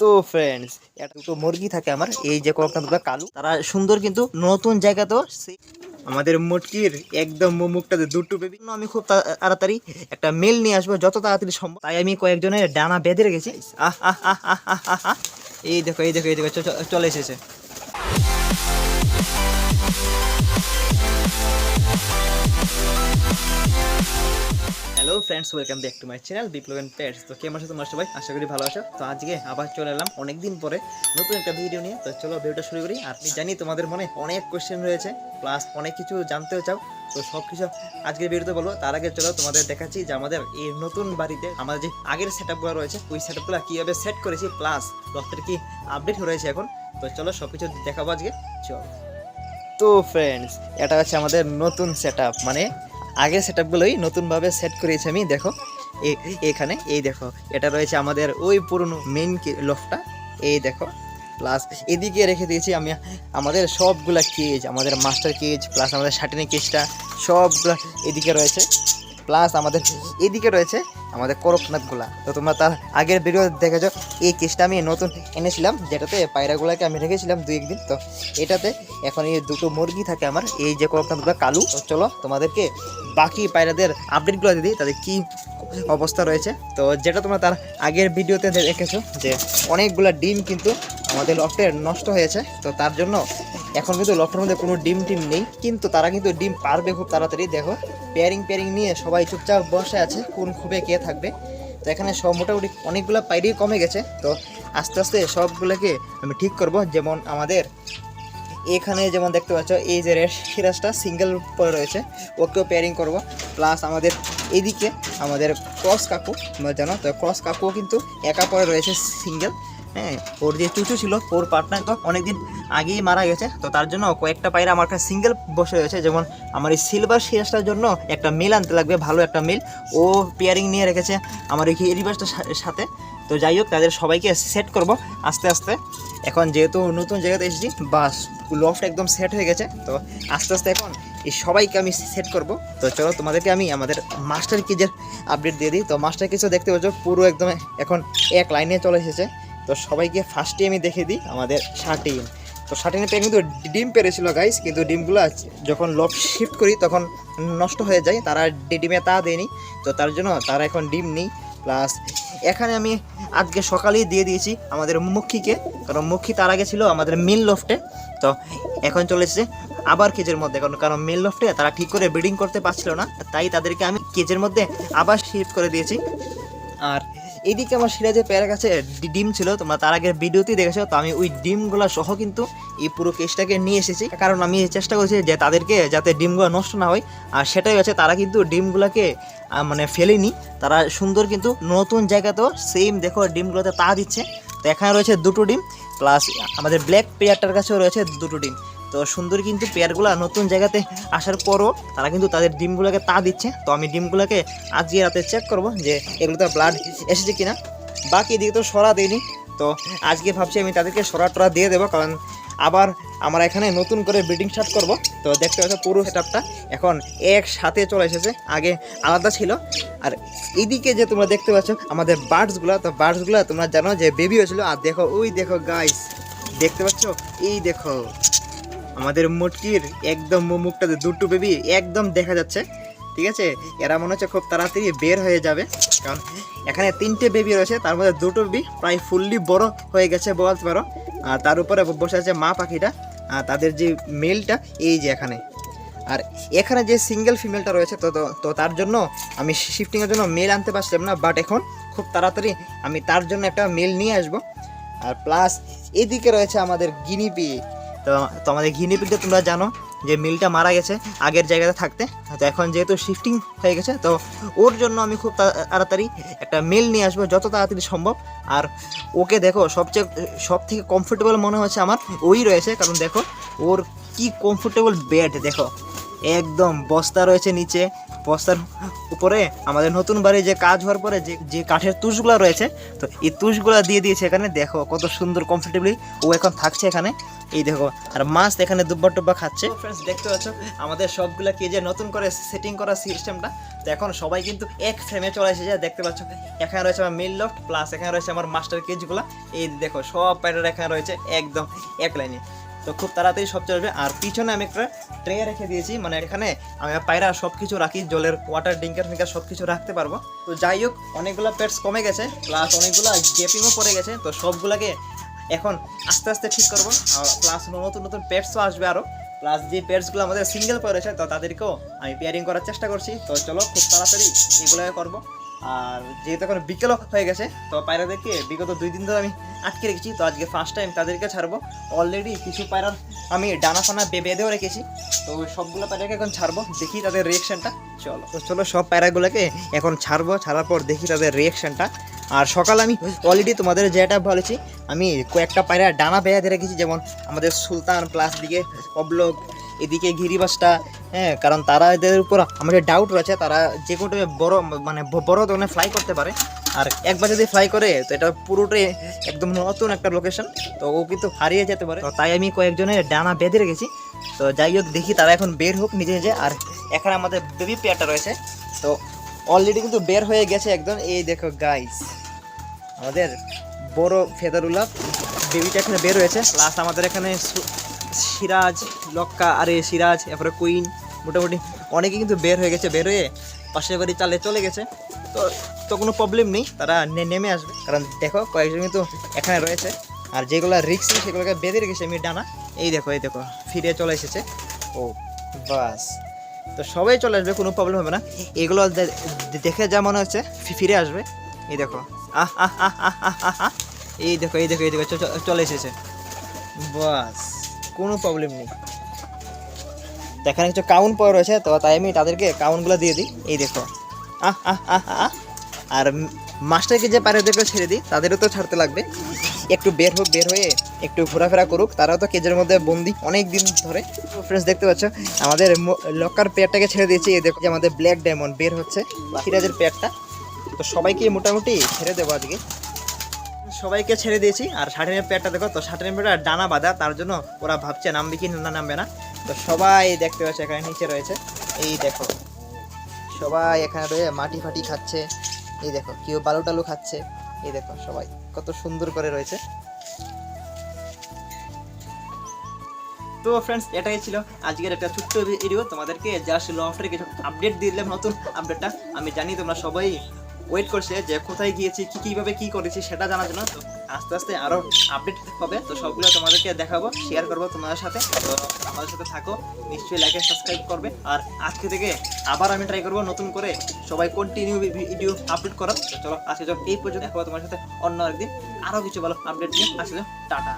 তো ফ্রেন্ডস একটা দুটো মুরগি থাকে আমার। এই যে কয়েকটা দুটো কালু, তারা সুন্দর কিন্তু নতুন জায়গা তো আমাদের মুটকির একদম মুখটাতে দুটো বেবি আমি খুব তাড়াতাড়ি একটা মেল নিয়ে আসব যত তাড়াতাড়ি সম্ভব। তাই আমি কয়েকজনের ডানা বেঁধে রেখেছি। আহ আহ আহ আহ আহ। এই দেখো এই দেখো এই দেখো চলে এসেছে। Friends welcome back to my channel Biplob and pets তো কেমন আছো তোমার সবাই? আশা করি ভালো আছো। তো আজকে আবার চলে এলাম অনেকদিন পরে নতুন একটা ভিডিও নিয়ে। তো চলো ভিডিওটা শুরু করি। আর জানি তোমাদের মনে অনেক কোয়েশ্চেন রয়েছে প্লাস অনেক কিছু জানতেও চাও। তো সব কিছু আজকের ভিডিওতে বলব। তার আগে চলো তোমাদের দেখাচ্ছি যে আমাদের এই নতুন বাড়িতে আমাদের যে আগের সেট আপগুলো রয়েছে, ওই সেট আপগুলো কীভাবে সেট করেছি প্লাস লফটের কি আপডেট রয়েছে এখন। তো চলো সব কিছু দেখাবো আজকে। চলো। তো ফ্রেন্ডস এটা হচ্ছে আমাদের নতুন সেট মানে আগের সেট আপগুলোই নতুনভাবে সেট করেছি আমি, দেখো। এখানে, এই দেখো, এটা রয়েছে আমাদের ওই পুরনো মেন লফটা এই দেখো প্লাস এদিকে রেখে দিয়েছি আমি আমাদের সবগুলা কেজ আমাদের মাস্টার কেজ প্লাস আমাদের সাটিনি কেজটা সবগুলা এদিকে রয়েছে। প্লাস আমাদের এদিকে রয়েছে আমাদের করকনাথগুলা। তো তোমরা তার আগের ভিডিও দেখেছ, এই কেসটা আমি নতুন এনেছিলাম, যেটাতে পায়রাগুলাকে আমি রেখেছিলাম দুই একদিন। তো এটাতে এখন এই দুটো মুরগি থাকে আমার, এই যে করকনাথগুলো, কালু। তো চলো তোমাদেরকে বাকি পায়রাদের আপডেটগুলো দিই, তাদের কি অবস্থা রয়েছে। তো যেটা তোমরা তার আগের ভিডিওতে দেখেছ, যে অনেকগুলা ডিম কিন্তু আমাদের লফটে নষ্ট হয়েছে, তো তার জন্য এখন কিন্তু লফটের মধ্যে কোনো ডিম টিম নেই, কিন্তু তারা কিন্তু ডিম পারবে খুব তাড়াতাড়ি। দেখো পেয়ারিং পেয়ারিং নিয়ে সবাই চুপচাপ বসে আছে, কোন খুবে কে থাকবে। তো এখানে সব মোটামুটি অনেকগুলো পাইরেই কমে গেছে। তো আস্তে আস্তে সবগুলোকে আমি ঠিক করব। যেমন আমাদের এখানে যেমন দেখতে পাচ্ছ, এই যে রেড সিরাজটা সিঙ্গেল পরে রয়েছে, ওকেও পেয়ারিং করব। প্লাস আমাদের এদিকে আমাদের ক্রস কাকু জানো, তো ক্রস কাকুও কিন্তু একা পরে রয়েছে সিঙ্গেল হ্যাঁ ওর যে চুচু ছিল, ওর পার্টনার তো অনেকদিন আগেই মারা গেছে। তো তার জন্য কয়েকটা পায়রা আমার কাছে সিঙ্গেল বসে রয়েছে। যেমন আমার এই সিলভার সিরাজটার জন্য একটা মিল আনতে লাগবে, ভালো একটা মিল ও পেয়ারিং নিয়ে রেখেছে আমার এই রিভার্সটার সাথে। তো যাই হোক, তাদের সবাইকে সেট করব আস্তে আস্তে। এখন যেহেতু নতুন জায়গাতে এসেছি, বাস লফট একদম সেট হয়ে গেছে। তো আস্তে আস্তে এখন এই সবাইকে আমি সেট করব। তো চলো তোমাদেরকে আমি আমাদের মাস্টার কিজের আপডেট দিয়ে দিই। তো মাস্টার কিছু দেখতে পাচ্ছ, পুরো একদম এখন এক লাইনে চলে এসেছে। তো সবাইকে ফার্স্টে আমি দেখে দিই আমাদের শার্টিন তো শার্টিনের পেয়ে কিন্তু ডিম পেরেছিল গাইস কিন্তু ডিমগুলো যখন লফট শিফট করি তখন নষ্ট হয়ে যায়, তারা ডিমে তা দেয়নি। তো তার জন্য তারা এখন ডিম নেই। প্লাস এখানে আমি আজকে সকালেই দিয়ে দিয়েছি আমাদের মুখিকে কারণ মুখী তার আগে ছিল আমাদের মিল লফটে তো এখন চলে এসেছে আবার কেজের মধ্যে, কারণ কারণ মিল লফটে তারা ঠিক করে ব্রিডিং করতে পারছিল না, তাই তাদেরকে আমি কেজের মধ্যে আবার শিফট করে দিয়েছি। আর এদিকে আমার সিরাজের পেয়ার কাছে ডিম ছিল, তোমরা তার আগের ভিডিওতেই দেখেছ, তো আমি ওই ডিমগুলো সহ কিন্তু এই পুরো কেসটাকে নিয়ে এসেছি। কারণ আমি চেষ্টা করছি যে তাদেরকে যাতে ডিমগুলো নষ্ট না হয়, আর সেটাই হচ্ছে তারা কিন্তু ডিমগুলোকে মানে ফেলেনি। তারা সুন্দর কিন্তু নতুন জায়গাতেও সেম দেখো ডিমগুলোতে তা দিচ্ছে। তো এখানে রয়েছে দুটো ডিম প্লাস আমাদের ব্ল্যাক পেয়ারটার কাছেও রয়েছে দুটো ডিম। তো সুন্দর কিন্তু পেয়ারগুলো নতুন জায়গাতে আসার পরও তারা কিন্তু তাদের ডিমগুলোকে তা দিচ্ছে। তো আমি ডিমগুলোকে আজকে রাতে চেক করব যে এগুলো এগুলোতে ব্লাড এসেছে কিনা। বাকি এদিকে তো সরা দেয়নি। তো আজকে ভাবছি আমি তাদেরকে সরা টরা দিয়ে দেবো, কারণ আবার আমরা এখানে নতুন করে ব্রিডিং স্টার্ট করব। তো দেখতে পাচ্ছ পুরো সেটআপটা এখন একসাথে চলে এসেছে। আগে আলাদা ছিল। আর এদিকে যে তোমরা দেখতে পাচ্ছ আমাদের বার্ডসগুলো তো বার্ডসগুলো তোমরা জানো যে বেবি হয়েছিল। আর দেখো, ওই দেখো গাইস দেখতে পাচ্ছ? এই দেখো। আমাদের মুটকির একদম মুখটাতে দুটো বেবি একদম দেখা যাচ্ছে, ঠিক আছে? এরা মনে হচ্ছে খুব তাড়াতাড়ি বের হয়ে যাবে, কারণ এখানে তিনটে বেবি রয়েছে, তার মধ্যে দুটো বেবি প্রায় ফুললি বড় হয়ে গেছে, বলতে পারো। আর তার উপরে বসে আছে মা পাখিটা, আর তাদের যে মেলটা এই যে এখানে। আর এখানে যে সিঙ্গেল ফিমেলটা রয়েছে, তো- তো তার জন্য আমি শিফটিংয়ের জন্য মেল আনতে পারছিলাম না বাট এখন খুব তাড়াতাড়ি আমি তার জন্য একটা মেল নিয়ে আসব। আর প্লাস এদিকে রয়েছে আমাদের গিনিপি তো তো আমাদের ঘিনিপিকটা তোমরা জানো যে মিলটা মারা গেছে আগের জায়গাতে থাকতে। তো এখন যেহেতু শিফটিং হয়ে গেছে, তো ওর জন্য আমি খুব তাড়াতাড়ি একটা মেল নিয়ে আসব যত তাড়াতাড়ি সম্ভব। আর ওকে দেখো, সবচেয়ে সব থেকে কমফোর্টেবল মনে হচ্ছে আমার ওই রয়েছে, কারণ দেখো ওর কি কমফোর্টেবল বেড দেখো। একদম বস্তা রয়েছে নিচে, বস্তার উপরে আমাদের নতুন বাড়ি যে কাজ হওয়ার পরে যে যে কাঠের তুষগুলো রয়েছে, তো এই তুষগুলো দিয়ে দিয়েছে এখানে। দেখো কত সুন্দর কমফোর্টেবলি ও এখন থাকছে এখানে। এই দেখো, আর মাছ এখানে দুব্বা টুব্বা খাচ্ছে। ফ্রেন্ডস দেখতে পাচ্ছ, আমাদের সবগুলা কি যে নতুন করে সেটিং করা সিস্টেমটা তো এখন সবাই কিন্তু এক ফ্রেমে চলে এসেছে। দেখতে পাচ্ছ, এখানে রয়েছে আমার মিল লফট প্লাস এখানে রয়েছে আমার মাস্টার কেজগুলো এই দেখো, সব প্যাটার এখানে রয়েছে, একদম এক লাইনে তো খুব তাড়াতাড়ি সব চলবে আর পিছনে আমি একটা ট্রে রেখে দিয়েছি মানে এখানে আমি পায়রা সব কিছু রাখি, জলের ওয়াটার ডিঙ্কার ফিঙ্কার সব কিছু রাখতে পারব। তো যাই হোক, অনেকগুলো পেটস কমে গেছে প্লাস অনেকগুলো গ্যাপিংও পড়ে গেছে। তো সবগুলাকে এখন আস্তে আস্তে ঠিক করব। আর প্লাস নতুন নতুন পেটসও আসবে আরও প্লাস যে পেটসগুলো আমাদের সিঙ্গেল পড়েছে তো তাদেরকেও আমি পেয়ারিং করার চেষ্টা করছি। তো চলো খুব তাড়াতাড়ি এগুলোকে করব। আর যেহেতু এখন বিকেলও হয়ে গেছে, তো পায়রাদেরকে বিগত দুই দিন ধরে আমি আটকে রেখেছি। তো আজকে ফার্স্ট টাইম তাদেরকে ছাড়বো। অলরেডি কিছু পায়রার আমি ডানা ফানা বেঁধেও রেখেছি। তো সবগুলো পায়রাকে এখন ছাড়বো, দেখি তাদের রিয়েকশনটা চলো। তো চলো সব পায়রাগুলোকে এখন ছাড়বো। ছাড়ার পর দেখি তাদের রিয়েকশনটা আর সকাল আমি অলরেডি তোমাদের যেটা বলেছি, আমি কয়েকটা পায়রা ডানা বেঁধে রেখেছি, যেমন আমাদের সুলতান প্লাস দিকে অবলোক, এদিকে গিরিবাসটা হ্যাঁ কারণ তারা এদের উপর আমাদের ডাউট রয়েছে, তারা যে কোনো বড় মানে বড় ধরনের ফ্লাই করতে পারে। আর একবার যদি ফ্লাই করে, তো এটা পুরোটাই একদম নতুন একটা লোকেশন তো ও কিন্তু হারিয়ে যেতে পারে। তাই আমি কয়েকজনের ডানা বেঁধে রেখেছি। তো যাই হোক, দেখি তারা এখন বের হোক নিজে নিজে। আর এখানে আমাদের বেবি পেয়ারটা রয়েছে। তো অলরেডি কিন্তু বের হয়ে গেছে একদম। এই দেখো গাইস আমাদের বড় ফেদারুলা বেবিটা এখানে বের হয়েছে। প্লাস আমাদের এখানে সিরাজ, লক্কা, আরে সিরাজ, এরপরে কুইন, মোটামুটি অনেকে কিন্তু বের হয়ে গেছে, বের হয়ে পাশের বাড়ি চালে চলে গেছে। তো তো কোনো প্রবলেম নেই, তারা নেমে আসবে। কারণ দেখো, কয়েকজন কিন্তু এখানে রয়েছে। আর যেগুলো রিক্সি সেগুলোকে বেঁধে রেখেছে আমি ডানা। এই দেখো এই দেখো, ফিরে চলে এসেছে। ও, বাস। তো সবাই চলে আসবে, কোনো প্রবলেম হবে না। এগুলো দেখে যা মনে হচ্ছে ফিরে আসবে। এই দেখো। আহ আহ। এই দেখো এই দেখো এই দেখো চলে এসেছে বাস কোনো প্রবলেম নেই তো এখানে কিছু কাউন পড়ে রয়েছে তো তাই আমি তাদেরকে কাউনগুলো দিয়ে দিই এই দেখো আহ আহ আর মাস্টারকে যে পারে ওদেরকেও ছেড়ে দিই তাদেরও তো ছাড়তে লাগবে একটু বের হোক বের হয়ে একটু ঘোরাফেরা করুক তারাও তো কেজের মধ্যে বন্দি অনেক দিন ধরে ফ্রেন্ডস দেখতে পাচ্ছ আমাদের লকার পেয়ারটাকে ছেড়ে দিয়েছি এই দেখো যে আমাদের ব্ল্যাক ডায়মন্ড বের হচ্ছে সিরাজের পেয়ারটা তো সবাইকে মোটামুটি ছেড়ে দেবো আজকে। সবাইকে ছেড়ে দিয়েছি, আর ষাটের পেয়ারটা দেখো, তো ষাটের পেয়ারটা ডানা বাঁধা, তার জন্য ওরা ভাবছে নামবে কি না নামবে না। তো সবাই দেখতে পাচ্ছে এখানে নিচে রয়েছে। এই দেখো, সবাই এখানে রয়ে মাটি ফাটি খাচ্ছে। এই দেখো, কেউ বালু টালু খাচ্ছে। এই দেখো, সবাই কত সুন্দর করে রয়েছে। তো ফ্রেন্ডস এটাই ছিল আজকের একটা ছোট্ট ভিডিও তোমাদেরকে জাস্ট লফটের কিছু আপডেট দিয়ে দিলাম, নতুন আপডেটটা আমি জানি তোমরা সবাই ওয়েট করছে যে কোথায় গিয়েছি, কি কীভাবে কি করেছি সেটা জানার জন্য। তো আস্তে আস্তে আরও আপডেট হবে। তো সবগুলো তোমাদেরকে দেখাবো শেয়ার করব তোমাদের সাথে। তো আমাদের সাথে থাকো, নিশ্চয়ই লাইক সাবস্ক্রাইব করবে। আর আজকে থেকে আবার আমি ট্রাই করব নতুন করে সবাই কন্টিনিউ ভিডিও আপলোড করার। চলো, আজকে চলো এই পর্যন্ত দেখো তোমার সাথে অন্য একদিন আরও কিছু ভালো আপডেট নিয়ে আসলে টাটা।